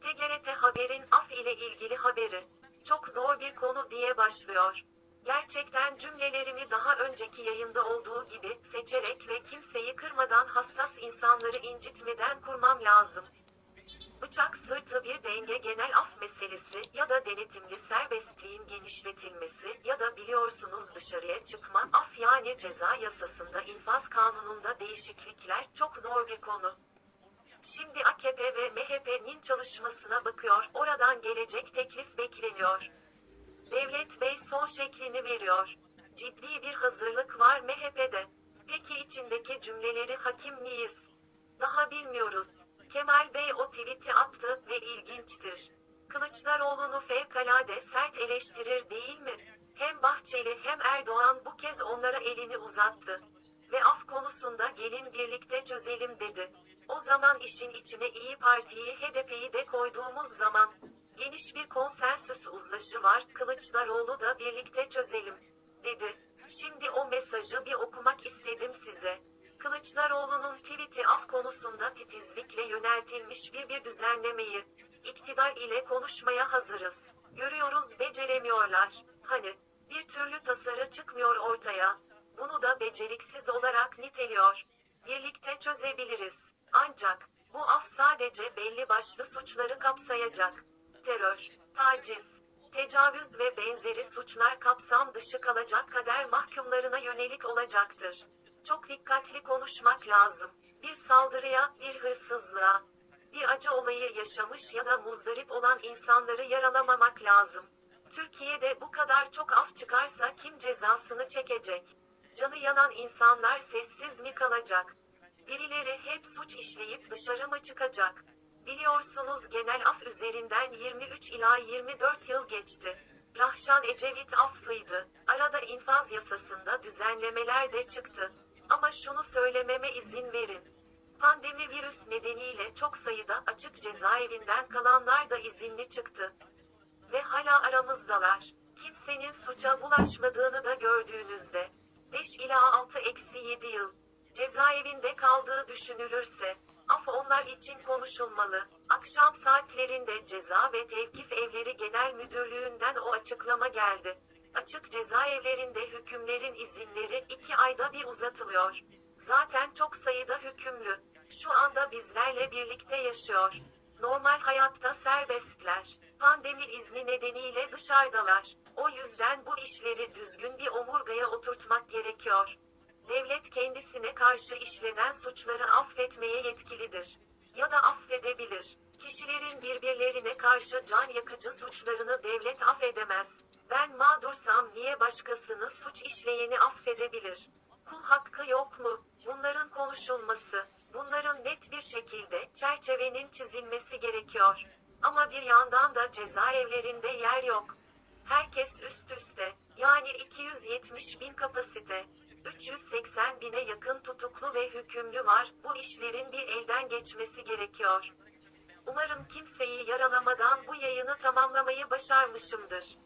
TGRT Haber'in af ile ilgili haberi. Çok zor bir konu diye başlıyor. Gerçekten cümlelerimi daha önceki yayında olduğu gibi seçerek ve kimseyi kırmadan hassas insanları incitmeden kurmam lazım. Bıçak sırtı bir denge genel af meselesi ya da denetimli serbestliğin genişletilmesi ya da biliyorsunuz dışarıya çıkma af yani ceza yasasında infaz kanununda değişiklikler çok zor bir konu. Şimdi AKP ve MHP'nin çalışmasına bakıyor, oradan gelecek teklif bekleniyor. Devlet Bey son şeklini veriyor. Ciddi bir hazırlık var MHP'de. Peki içindeki cümleleri hakim miyiz? Daha bilmiyoruz. Kemal Bey o tweet'i attı ve ilginçtir. Kılıçdaroğlu'nu fevkalade sert eleştirir değil mi? Hem Bahçeli hem Erdoğan bu kez onlara elini uzattı. Ve af konusunda gelin birlikte çözelim dedi. O zaman işin içine İyi Parti'yi HDP'yi de koyduğumuz zaman geniş bir konsensüs uzlaşı var. Kılıçdaroğlu da birlikte çözelim dedi. Şimdi o mesajı bir okumak istedim size. Kılıçdaroğlu'nun tweet'i af konusunda titizlikle yöneltilmiş bir bir düzenlemeyi iktidar ile konuşmaya hazırız. Görüyoruz beceremiyorlar. Hani çıkmıyor ortaya. Bunu da beceriksiz olarak niteliyor. Birlikte çözebiliriz. Ancak bu af sadece belli başlı suçları kapsayacak. Terör, taciz, tecavüz ve benzeri suçlar kapsam dışı kalacak kader mahkumlarına yönelik olacaktır. Çok dikkatli konuşmak lazım. Bir saldırıya, bir hırsızlığa, bir acı olayı yaşamış ya da muzdarip olan insanları yaralamamak lazım. Türkiye'de bu kadar çok af çıkarsa kim cezasını çekecek? Canı yanan insanlar sessiz mi kalacak? Birileri hep suç işleyip dışarı mı çıkacak? Biliyorsunuz genel af üzerinden 23 ila 24 yıl geçti. Rahşan Ecevit affıydı. Arada infaz yasasında düzenlemeler de çıktı. Ama şunu söylememe izin verin. Pandemi virüs nedeniyle çok sayıda açık cezaevinden kalanlar da izinli çıktı. Ve hala aramızdalar. Kimsenin suça bulaşmadığını da gördüğünüzde. 5 ila 6 eksi 7 yıl. Cezaevinde kaldığı düşünülürse, af onlar için konuşulmalı. Akşam saatlerinde Ceza ve Tevkif Evleri Genel Müdürlüğü'nden o açıklama geldi. Açık cezaevlerinde hükümlerin izinleri iki ayda bir uzatılıyor. Zaten çok sayıda hükümlü. Şu anda bizlerle birlikte yaşıyor. Normal hayatta serbestler. Pandemi izni nedeniyle dışarıdalar. O yüzden bu işleri düzgün bir omurgaya oturtmak gerekiyor. Devlet kendisine karşı işlenen suçları affetmeye yetkilidir. Ya da affedebilir. Kişilerin birbirlerine karşı can yakıcı suçlarını devlet affedemez. Ben mağdursam niye başkasını suç işleyeni affedebilir? Kul hakkı yok mu? Bunların konuşulması, bunların net bir şekilde çerçevenin çizilmesi gerekiyor. Ama bir yandan da cezaevlerinde yer yok. Herkes üst üste, yani 270 bin kapasite, 380 bine yakın tutuklu ve hükümlü var, bu işlerin bir elden geçmesi gerekiyor. Umarım kimseyi yaralamadan bu yayını tamamlamayı başarmışımdır.